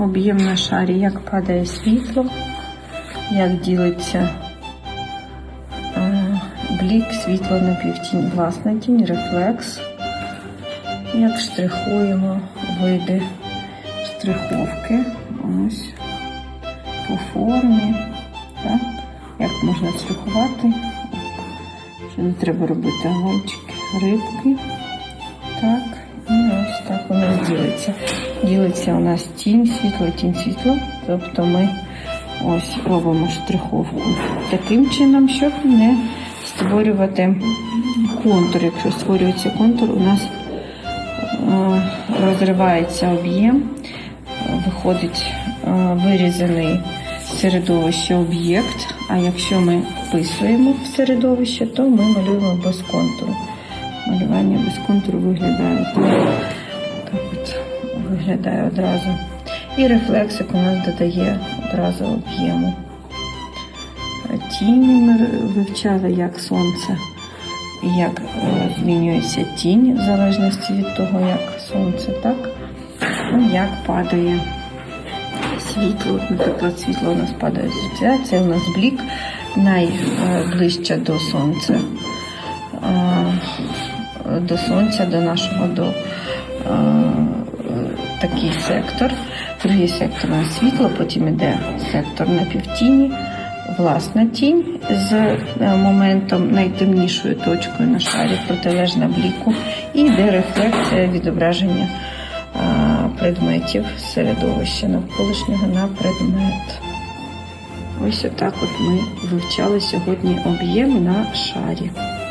об'єм на шарі, як падає світло, як ділиться е, блік, світло на півтінь, власна тінь, рефлекс, як штрихуємо види штриховки. Ось по формі. Так? Як можна штрихувати, що не треба робити овальчики, рибки. Так, і ось так нас ділиться. Ділиться у нас тінь, світло, тінь, світло. Тобто ми ось робимо штриховку таким чином, щоб не створювати контур. Якщо створюється контур, у нас е, розривається об'єм, виходить е, вирізаний середовище об'єкт. А якщо ми вписуємо в середовище, то ми малюємо без контуру. Малювання без контуру виглядає. Так от виглядає одразу. І рефлексик у нас додає одразу об'єму. Тіні ми вивчали, як сонце, і як е, змінюється тінь, в залежності від того, як сонце, так? Ну, як падає світло. Наприклад, світло у нас падає з. Це у нас блік найближче до сонця. Е, До сонця, до нашого до е, такий сектор. Другий сектор у нас світло, потім іде сектор на півтіні, власна тінь з е, моментом найтемнішою точкою на шарі, протилежна бліку, і йде рефлексія відображення е, предметів середовища навколишнього на предмет. Ось отак от ми вивчали сьогодні об'єм на шарі.